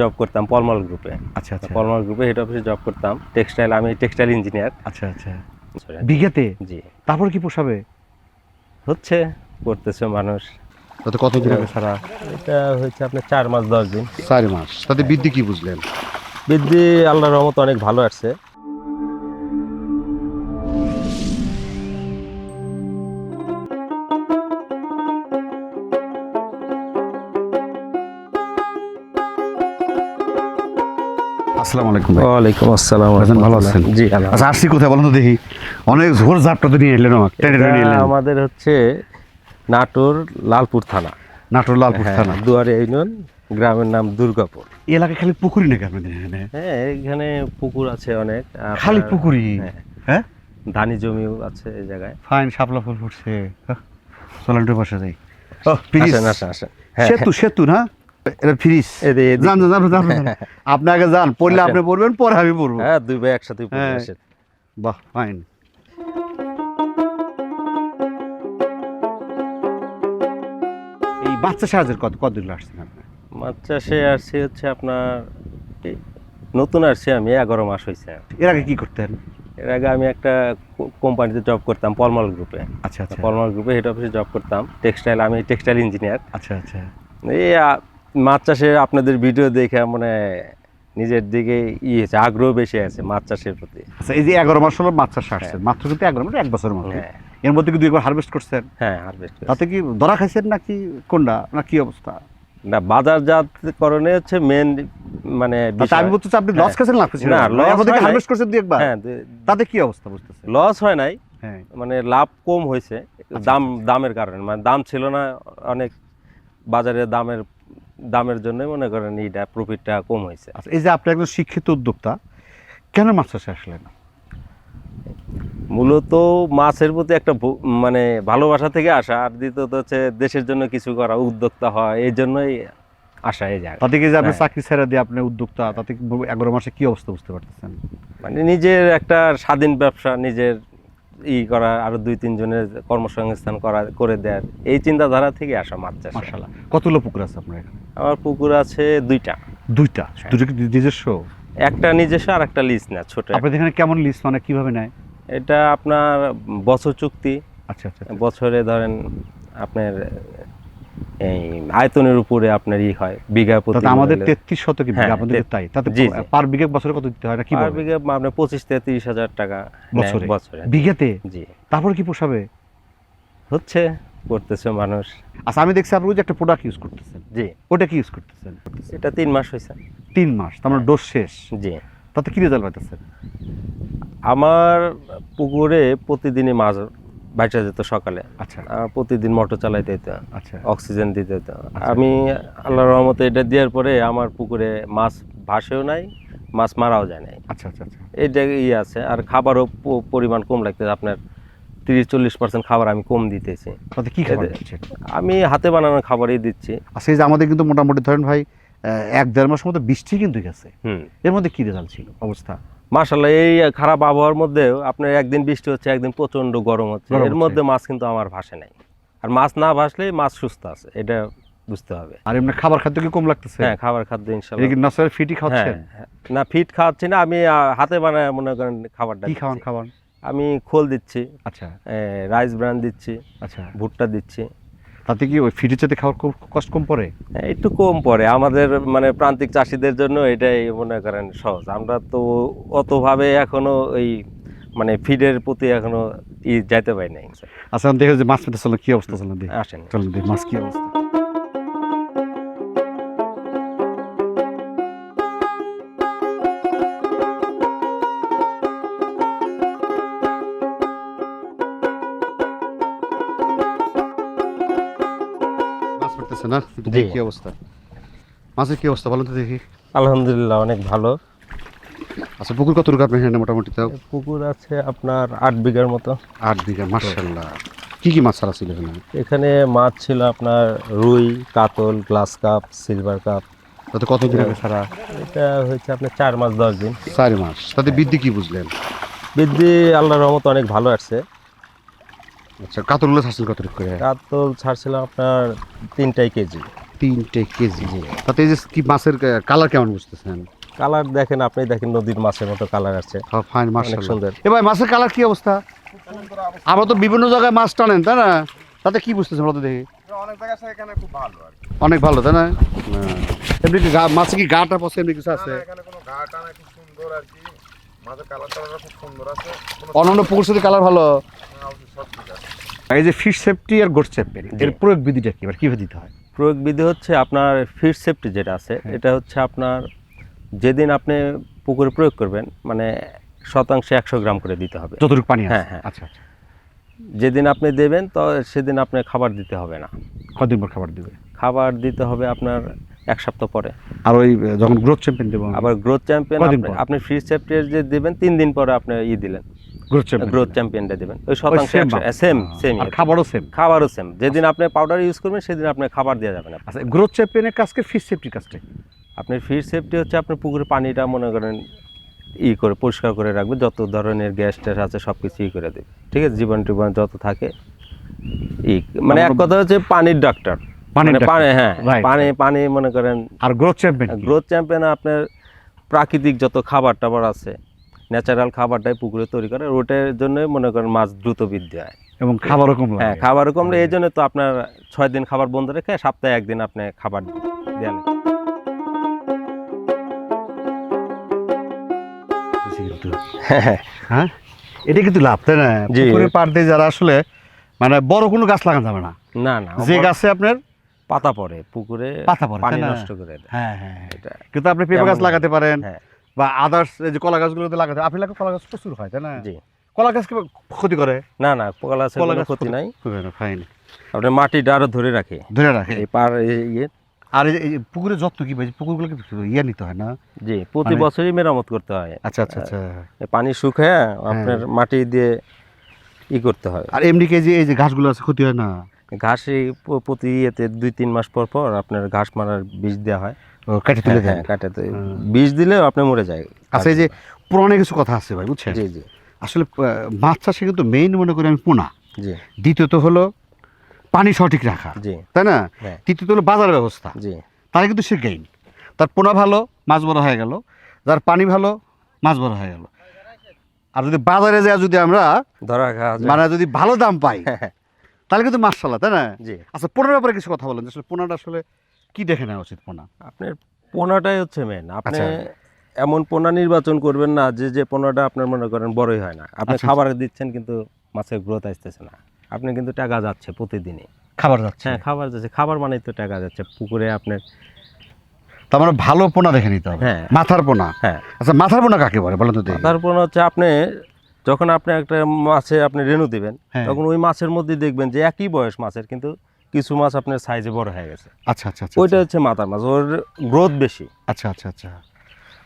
Job করতাম পলমাল গ্রুপে আচ্ছা আচ্ছা। পলমাল গ্রুপে হেড অফিসে জব করতাম। টেক্সটাইল আমি টেক্সটাইল ইঞ্জিনিয়ার আচ্ছা আচ্ছা। বিঘাতে? জি। তারপর কি পোষাবে? হচ্ছে করতেছে মানুষ। তাতে কত দিন আগে সারা? এটা হচ্ছে আপনার চার মাস দশ দিন। চার মাস। তাতে বৃদ্ধি কি বুঝলেন? বৃদ্ধি আল্লাহর রহমত অনেক ভালো আসছে। আসসালামু আলাইকুম ওয়ালাইকুম আসসালাম। ভাইজান ভালো আছেন? জি আচ্ছা আসছি কোথায় বলেন তো দেখি। অনেক ঝোর ঝাপটা তো নিয়ে এলেন আমাদের হচ্ছে নাটোর লালপুর থানা। নাটোর লালপুর হ্যাঁ, থানা। দুয়ারে ইউনিয়ন গ্রামের নাম দুর্গাপুর। এই এলাকায় খালি পুকুরি নাকি আপনাদের এখানে? হ্যাঁ এখানে পুকুর আছে অনেক। খালি পুকুরি হ্যাঁ, হ্যাঁ? ধানি জমিও আছে এই জায়গায়। ফাইন শাপলা ফুল ফুটছে। হ্যাঁ, চলেন একটু বসে যাই। আসেন আসেন আসেন। হ্যাঁ সেতু সেতু না? এটা ফ্রিজ। যান যান যান। আপনি আগে যান পড়লে আপনি পড়বেন পরে আমি পড়ব। হ্যাঁ দুই ভাই একসাথে হ্যাঁ। বাহ ফাইন এই বাচ্চা সাহায্যের কত কত দিন আসছেন আপনি মাছ চাষে আসছি হচ্ছে আপনার নতুন আসছি আমি এগারো মাস হয়েছে এর আগে কি করতেন? এর আগে আমি একটা কোম্পানিতে জব করতাম পলমাল গ্রুপে। আচ্ছা আচ্ছা। পলমাল গ্রুপে হেড অফিসে জব করতাম টেক্সটাইল আমি টেক্সটাইল ইঞ্জিনিয়ার আচ্ছা আচ্ছা। এই মাছ চাষে আপনাদের ভিডিও দেখে মানে নিজের দিকে ই হয়েছে আগ্রহ বেশি আছে মাছ চাষের প্রতি। আচ্ছা এই যে এগারো মাস হলো মাছ চাষ আসছেন মাত্র কিন্তু এগারো মাস এক বছরের মতো হ্যাঁ। এর মধ্যে কি দুই একবার হারভেস্ট করছেন? হ্যাঁ হারভেস্ট তাতে কি ধরা খাইছেন নাকি কোনটা? না কি অবস্থা? না বাজারজাতকরণে হচ্ছে মেন মানে আমি বলতে আপনি লস হ্যাঁ। খাইছেন লাভ না, হয় নাই। হারভেস্ট করছেন দুই একবার হ্যাঁ তাতে কি অবস্থা বুঝতেছেন লস হয় নাই। হ্যাঁ। মানে লাভ কম হয়েছে দাম দামের কারণে। মানে দাম ছিল না অনেক বাজারে দামের দামের জন্য মনে করেন এইটা প্রফিটটা কম হয়েছে। আচ্ছা এই যে আপনি একজন শিক্ষিত উদ্যোক্তা কেন মাছ চাষে আসলেন? মূলত মাছের প্রতি একটা মানে ভালোবাসা থেকে আসা আর দ্বিতীয়ত হচ্ছে দেশের জন্য কিছু করা উদ্যোক্তা হয় এই জন্যই আসা এই জায়গা তাতে কি যে আপনি হ্যাঁ। চাকরি ছেড়ে দিয়ে আপনি উদ্যোক্তা তাতে এগারো মাসে কি অবস্থা বুঝতে পারতেছেন? মানে নিজের একটা স্বাধীন ব্যবসা নিজের ই করা আরও দুই তিনজনের কর্মসংস্থান করা করে দেয়ার। এই চিন্তাধারা থেকে আসা মাছ চাষ মার্শাল্লাহ কতগুলো পুকুর আছে আপনার এখানে? আমার পুকুর আছে দুইটা। দুইটা? হ্যাঁ। দুটো কি নিজস্ব? একটা নিজস্ব আর একটা লিস্ট না ছোট আপনি এখানে কেমন লিস্ট মানে কীভাবে নেয়? এটা আপনার বছর চুক্তি। আচ্ছা আচ্ছা। বছরে ধরেন আপনার এই আয়তনের উপরে আপনার ই হয় বিঘা প্রতি আমাদের তেত্রিশ শতক বিঘা হ্যাঁ, আপনাদের তেত- তাই তাতে। পার বিঘা বছরে কত দিতে হয় না কি পার বিঘা আপনার পঁচিশ থেকে তিরিশ হাজার টাকা বছরে? বছরে। বিঘাতে? জি। তারপর কি পোষাবে? হচ্ছে করতেছে মানুষ। আচ্ছা আমি দেখছি আপনি একটা প্রোডাক্ট ইউজ করতেছেন। জি। ওটা কি ইউজ করতেছেন? এটা তিন মাস হয়েছে তিন মাস তার মানে ডোজ শেষ। জি। তাতে কি রেজাল্ট পাইতেছেন? আমার পুকুরে প্রতিদিনই মাছ বাইচা যেত সকালে। আচ্ছা। প্রতিদিন মোটর চালাইতে হতো আচ্ছা। অক্সিজেন দিতে হতো আমি আল্লাহর রহমতে এটা দেওয়ার পরে আমার পুকুরে মাছ ভাসেও নাই মাছ মারাও যায় নাই। আচ্ছা আচ্ছা আচ্ছা। এইটা ইয়ে আছে আর খাবারও পরিমাণ কম লাগতেছে। আপনার তিরিশ চল্লিশ পার্সেন্ট খাবার আমি কম দিতেছি। কি আমি হাতে বানানো খাবারই দিচ্ছি। আচ্ছা এই যে আমাদের কিন্তু মোটামুটি ধরেন ভাই এক দেড় মাসের মতো বৃষ্টি কিন্তু গেছে। হুম। এর মধ্যে কী রেজাল্ট ছিল? অবস্থা? মার্শাল্লাহ এই খারাপ আবহাওয়ার মধ্যেও আপনার একদিন বৃষ্টি হচ্ছে একদিন প্রচণ্ড গরম হচ্ছে। এর মধ্যে মাছ কিন্তু আমার ভাসে নাই। আর মাছ না ভাসলে মাছ সুস্থ আছে এটা বুঝতে হবে। আর এমনি খাবার খাদ্য কি কম লাগতেছে? হ্যাঁ খাবার খাদ্য ইনশাআল্লাহ। এই ইনশাল্লাহ কি ফিটি হ্যাঁ খাচ্ছেন হ্যাঁ। না ফিট খাওয়াচ্ছি না আমি হাতে বানায় মনে করেন খাবারটা কি খাওয়ান খাওয়ান? আমি খোল দিচ্ছি আচ্ছা। রাইস ব্রান দিচ্ছি আচ্ছা। ভুট্টা দিচ্ছি। তাতে কি ওই ফিরে যেতে খাওয়ার খুব কষ্ট কম পড়ে? হ্যাঁ, একটু কম পড়ে। আমাদের মানে প্রান্তিক চাষিদের জন্য এটাই মনে করেন সহজ। আমরা তো অতভাবে এখনও ওই মানে ফিডের প্রতি এখনও ই যাইতে পারি নাই। আচ্ছা দেখো যে মাছ পেতে চলো কি অবস্থা চলো দিয়ে আসেন। চলো দিয়ে মাছ কি অবস্থা? কি অবস্থা। মাছের কি অবস্থা? বলুন তো দেখি। আলহামদুলিল্লাহ অনেক ভালো। আচ্ছা পুকুর কত এখানে মোটামুটি তাও? পুকুর আছে আপনার আট বিঘার মতো। আট বিঘা মার্শাল্লাহ কি কি মাছ ছাড়া ছিল এখানে? এখানে মাছ ছিল আপনার রুই কাতল গ্লাস কাপ সিলভার কাপ। তাতে কত দিন আগে ছাড়া? এটা হচ্ছে আপনার চার মাস দশ দিন। চার মাস। তাতে বৃদ্ধি কি বুঝলেন? বৃদ্ধি আল্লাহর রহমত অনেক ভালো আসছে। আচ্ছা কাতরগুলো ছাড়ছিল কত করে? কাতল ছাড়ছিলাম আপনার তিনটাই কেজি। তিনটে কেজি। তাতে এই যে কি মাছের কালার কেমন বুঝতেছেন? কালার দেখেন আপনি দেখেন নদীর মাছের মতো কালার আছে। ফাইন মাছ অনেক সুন্দর। এ ভাই মাছের কালার কি অবস্থা? আমরা তো বিভিন্ন জায়গায় মাছ টানেন তাই না? তাতে কি বুঝতেছেন আমরা তো দেখি। অনেক ভালো আর কি। অনেক ভালো তাই না? হ্যাঁ। এমনি কি গা- মাছে কি গাটা পছন্দ এমনি কিছু আছে? এখানে কোনো ঘা টানা খুব সুন্দর আর কি। অন্যান্য পুকুর সাথে কালার ভালো। আছে। এই যে ফিশ সেফটি আর গোট সেফটি এর প্রয়োগ বিধিটা কি? এবার কীভাবে দিতে হয়? প্রয়োগ বিধি হচ্ছে আপনার ফিড সেফটি যেটা আছে হ্যাঁ। এটা হচ্ছে আপনার যেদিন আপনি পুকুরে প্রয়োগ করবেন মানে শতাংশে একশো গ্রাম করে দিতে হবে। যতটুকু পানি হ্যাঁ, হ্যাঁ। আচ্ছা আচ্ছা। যেদিন আপনি দেবেন তো সেদিন আপনি খাবার দিতে হবে না। কদিন পর খাবার দিবে? খাবার দিতে হবে আপনার এক সপ্তাহ পরে। আর ওই যখন গ্রোথ চ্যাম্পিয়ন দেবো আবার গ্রোথ চ্যাম্পিয়ন আপনি ফ্রি সেফটির যে দেবেন তিন দিন পরে আপনি ই দিলেন। গ্রোথ চ্যাম্পিয়ন গ্রোথ চ্যাম্পিয়নটা দেবেন। ওই শতাংশ সেম সেম খাবারও সেম খাবারও সেম যেদিন আপনি পাউডার ইউজ করবেন সেদিন আপনি খাবার দেওয়া যাবে না আচ্ছা গ্রোথ চ্যাম্পিয়নের কাজকে ফিশ সেফটির কাজটা? আপনার ফিড সেফটি হচ্ছে আপনার পুকুরের পানিটা মনে করেন ই করে পরিষ্কার করে রাখবে যত ধরনের গ্যাস ট্যাস আছে সব কিছু ই করে দেবে ঠিক আছে? জীবন টিবন যত থাকে ই মানে এক কথা হচ্ছে পানির ডাক্তার মানে পানি হ্যাঁ Right. পানি পানি মনে করেন আর গ্রোথ চ্যাম্পিয়ন গ্রোথ চ্যাম্পিয়ন আপনার প্রাকৃতিক যত খাবার টাবার আছে ন্যাচারাল খাবারটাই পুকুরে তৈরি করে ওটার জন্য মনে করেন মাছ দ্রুত বৃদ্ধি হয়। এবং খাবারও কম হ্যাঁ লাগে খাবার কমলে এই জন্য তো আপনার ছয় দিন খাবার বন্ধ রেখে সপ্তাহে একদিন আপনি খাবার দেওয়া হ্যাঁ এটা কিন্তু লাভ তাই না? জি। পুকুরের পাড় দিয়ে যারা আসলে মানে বড় কোনো গাছ লাগানো যাবে না। না না যে গাছে আপনার পাতা পড়ে পুকুরে পাতা পড়ে, পানি নষ্ট করে দেয়। হ্যাঁ হ্যাঁ হ্যাঁ। এটা কিন্তু আপনি পেঁপে গাছ লাগাতে পারেন হ্যাঁ। বা আদার্স যে কলা গাছগুলোতে লাগাতে আপনি লাগে কলা গাছ প্রচুর হয় তাই না? জি। কলা গাছ কি ক্ষতি করে? না না কলা গাছের কোনো গাছ ক্ষতি নাই। ফাইন মাটিটা আরও ধরে রাখে। ধরে রাখে? এই পার ইয়ে। আর এই এই পুকুরের যত্ন কি ভাই? পুকুরগুলোকে ইয়ে নিতে হয় না? জি প্রতি মানে- বছরই মেরামত করতে হয়। আচ্ছা আচ্ছা আচ্ছা। এই পানি শুকায় আপনার মাটি দিয়ে ই করতে হয়। আর এমনি কি যে এই যে ঘাসগুলো আছে ক্ষতি হয় না? ঘাসে প্রতি ইয়েতে দুই তিন মাস পর পর আপনার ঘাস মারার বীজ দেওয়া হয়। কেটে তুলে হ্যাঁ দেন। হ্যাঁ কাটাতে বীজ দিলেও আপনি মরে যায়। আচ্ছা এই যে পুরানো কিছু কথা আছে ভাই বুঝছেন? জি জি। আসলে মাছ চাষে কিন্তু মেইন মনে করি আমি পোনা। জি। দ্বিতীয়ত হলো পানি সঠিক রাখা। জি। তাই না? হ্যাঁ। তৃতীয়ত হলো বাজার ব্যবস্থা। জি। তাহলে কিন্তু সে গেইন তার পোনা ভালো মাছ বড় হয়ে গেল। যার পানি ভালো মাছ বড় হয়ে গেল। আর যদি বাজারে যায় যদি আমরা ধরা। মানে যদি ভালো দাম পাই হ্যাঁ, তাহলে কিন্তু মাসাল্লাহ তাই না? জি। আচ্ছা পোনার ব্যাপারে কিছু কথা বলেন আসলে পোনাটা আসলে কি দেখে নেওয়া উচিত পোনা? আপনার পোনাটাই হচ্ছে মেন আপনি আচ্ছা। এমন পোনা নির্বাচন করবেন না যে যে পোনাটা আপনার মনে করেন বড়ই হয় না। আপনি আচ্ছা, খাবার দিচ্ছেন কিন্তু মাছের গ্রোথ আসতেছে না। আপনি কিন্তু টাকা যাচ্ছে প্রতিদিনই। খাবার যাচ্ছে। হ্যাঁ খাবার যাচ্ছে। খাবার মানেই তো টাকা যাচ্ছে। পুকুরে আপনার তার মানে ভালো পোনা দেখে নিতে হবে। হ্যাঁ। মাথার পোনা। হ্যাঁ। আচ্ছা মাথার পোনা কাকে বলে? বলেন তো মাথার পোনা হচ্ছে আপনি যখন আপনি একটা মাছে আপনি রেণু দিবেন হ্যাঁ। তখন ওই মাছের মধ্যে দেখবেন যে একই বয়স মাছের কিন্তু কিছু মাছ আপনার সাইজে বড় হয়ে গেছে। আচ্ছা আচ্ছা আচ্ছা ওইটা হচ্ছে মাথার মাছ ওর গ্রোথ বেশি। আচ্ছা আচ্ছা আচ্ছা।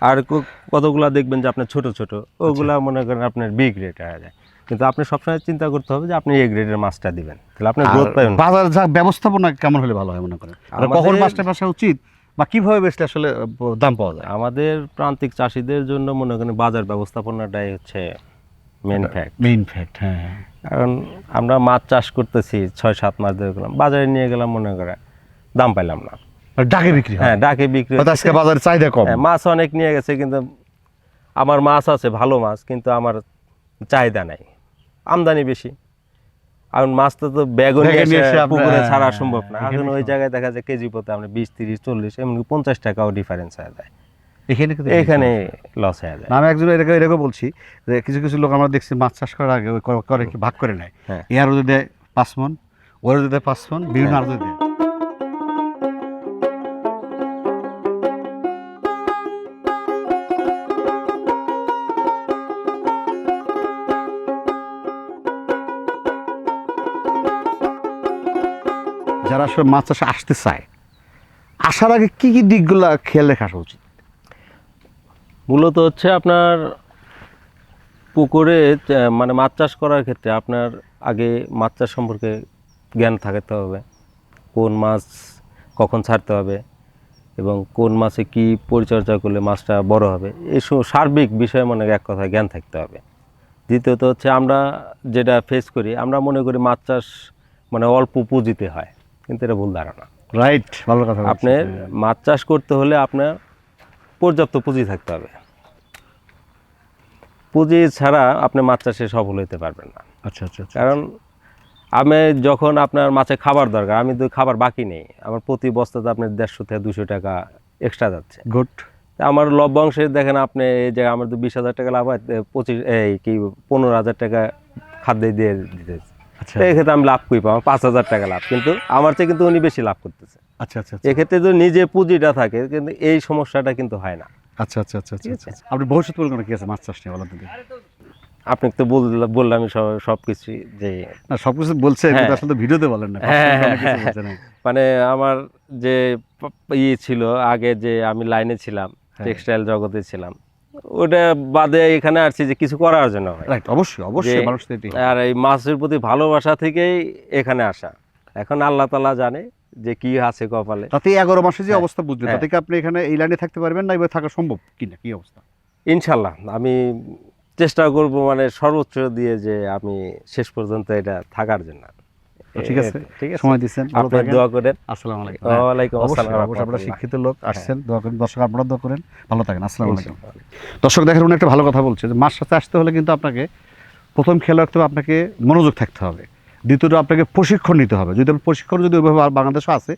আর কতগুলা দেখবেন যে আপনার ছোট ছোট ওগুলা মনে করেন আপনার বি গ্রেড হয়ে যায়। কিন্তু আপনি সবসময় চিন্তা করতে হবে যে আপনি এ গ্রেডের মাছটা দিবেন তাহলে আপনি গ্রোথ পাবেন। বাজার যা ব্যবস্থাপনা কেমন হলে ভালো হয় মনে করেন? আর কখন মাছটা বাসা উচিত বা কীভাবে বেচলে আসলে দাম পাওয়া যায়? আমাদের প্রান্তিক চাষিদের জন্য মনে করেন বাজার ব্যবস্থাপনাটাই হচ্ছে মেন ফ্যাক্ট মেইন ফ্যাক্ট হ্যাঁ কারণ আমরা মাছ চাষ করতেছি ছয় সাত মাস ধরে গেলাম বাজারে নিয়ে গেলাম মনে করেন দাম পাইলাম না। ডাকে বিক্রি হ্যাঁ? ডাকে বিক্রি আজকে বাজারে চাহিদা কম। হ্যাঁ, মাছ অনেক নিয়ে গেছে কিন্তু আমার মাছ আছে ভালো মাছ কিন্তু আমার চাহিদা নাই। আমদানি বেশি। এখন মাছটা তো ব্যাগও নিয়ে পুকুরে ছাড়া হ্যাঁ, সম্ভব না। এখন ওই জায়গায় দেখা যায় কেজি প্রতি আমরা বিশ তিরিশ চল্লিশ এমনকি পঞ্চাশ টাকাও ডিফারেন্স হয়ে যায়। এখানে এখানে লস হয়ে যায় আমি একজন এরকম এরকম বলছি যে কিছু কিছু লোক আমরা দেখছি মাছ চাষ করার আগে করে- কি ভাগ করে নেয় হ্যাঁ। এর যদি দেয় পাঁচ মন ওর যদি দেয় পাঁচ মন বিভিন্ন হ্যাঁ। আরও দেয় যারা আসলে মাছ চাষে আসতে চায় আসার আগে কি কি দিকগুলো খেয়াল রেখে আসা উচিত মূলত হচ্ছে আপনার পুকুরে মানে মাছ চাষ করার ক্ষেত্রে আপনার আগে মাছ চাষ সম্পর্কে জ্ঞান থাকতে হবে। কোন মাছ কখন ছাড়তে হবে এবং কোন মাছে কি পরিচর্যা করলে মাছটা বড় হবে এই সার্বিক বিষয়ে মনে এক কথা জ্ঞান থাকতে হবে। দ্বিতীয়ত হচ্ছে আমরা যেটা ফেস করি আমরা মনে করি মাছ চাষ মানে অল্প পুঁজিতে হয় কিন্তু এটা ভুল ধারণা। রাইট ভালো কথা আপনার। মাছ চাষ করতে হলে আপনার পর্যাপ্ত পুঁজি থাকতে হবে। পুঁজি ছাড়া আপনি মাছ চাষে সফল হতে পারবেন না। আচ্ছা আচ্ছা আচ্ছা কারণ আমি যখন আপনার মাছে খাবার দরকার আমি তো খাবার বাকি নেই। আমার প্রতি বস্তাতে আপনার দেড়শো থেকে দুশো টাকা এক্সট্রা যাচ্ছে। গুড। আমার লভ্যাংশে দেখেন আপনি এই যে আমার তো বিশ হাজার টাকা লাভ হয় পঁচিশ এই কি পনেরো হাজার টাকা খাদ্য দিয়ে দিতেছে আচ্ছা। এক্ষেত্রে আমি লাভ করি পাবো পাঁচ হাজার টাকা লাভ। কিন্তু আমার চেয়ে কিন্তু উনি বেশি লাভ করতেছে। আচ্ছা আচ্ছা আচ্ছা। এক্ষেত্রে যদি নিজে পুঁজিটা থাকে কিন্তু এই সমস্যাটা কিন্তু হয় না। আচ্ছা আচ্ছা আচ্ছা আচ্ছা আচ্ছা আপনি ভবিষ্যৎ পরিকল্পনা কি আছে? মাছ চাষ নিয়ে বলেন আপনি তো বল- বললাম সব কিছু যে না সব কিছু বলছে হ্যাঁ। আসলে ভিডিওতে বলেন না হ্যাঁ, হ্যাঁ। মানে আমার যে ইয়ে ছিল আগে যে আমি লাইনে ছিলাম। টেক্সটাইল জগতে ছিলাম ওটা বাদে এখানে আসছি যে কিছু করার জন্য রাইট অবশ্যই অবশ্যই মানুষ আর এই মাছের প্রতি ভালোবাসা থেকেই এখানে আসা। এখন আল্লাহ তালা জানে যে কি আছে কপালে। তাতে এগারো মাসে যে হ্যাঁ, অবস্থা বুঝলেন হ্যাঁ। তাতে কি আপনি এখানে এই লাইনে থাকতে পারবেন না এবার থাকা সম্ভব কিনা কি অবস্থা? ইনশাল্লাহ আমি চেষ্টা করব মানে সর্বোচ্চ দিয়ে যে আমি শেষ পর্যন্ত এটা থাকার জন্য। ঠিক আছে ঠিক আছে। সময় দিচ্ছেন আপনি দোয়া করেন। আসসালামু আলাইকুম। হ্যাঁ, ওয়ালাইকুম অবশ্যই আসসালাম অবশ্যই আপনারা শিক্ষিত লোক হ্যাঁ। আসছেন দোয়া করেন দর্শক আপনারা দোয়া করেন ভালো থাকেন আসসালামু আলাইকুম। দর্শক দেখেন উনি একটা ভালো কথা বলছে যে মাছ সাথে আসতে হলে কিন্তু আপনাকে প্রথম খেয়াল রাখতে হবে আপনাকে মনোযোগ থাকতে হবে। দ্বিতীয়ত আপনাকে প্রশিক্ষণ নিতে হবে। যদি প্রশিক্ষণ যদি ওইভাবে আর বাংলাদেশে আছে,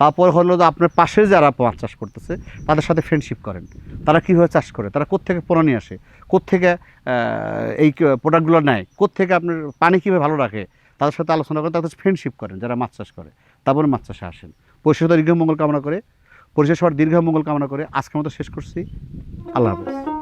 তারপর হলো যে আপনার পাশে যারা মাছ চাষ করতেছে, তাদের সাথে ফ্রেন্ডশিপ করেন। তারা কীভাবে চাষ করে? তারা কোত্থেকে পোনা নিয়ে আসে? কোত্থেকে এই প্রোডাক্টগুলো নেয়? কোত্থেকে আপনার পানি কীভাবে ভালো রাখে? তাদের সাথে আলোচনা করেন তাদের ফ্রেন্ডশিপ করেন, যারা মাছ চাষ করে। তারপরে মাছ চাষে আসেন। পরিশেষ দীর্ঘ মঙ্গল কামনা করে। পরিশেষ হওয়ার দীর্ঘ মঙ্গল কামনা করে। আজকের মতো শেষ করছি। আল্লাহ হাফেজ।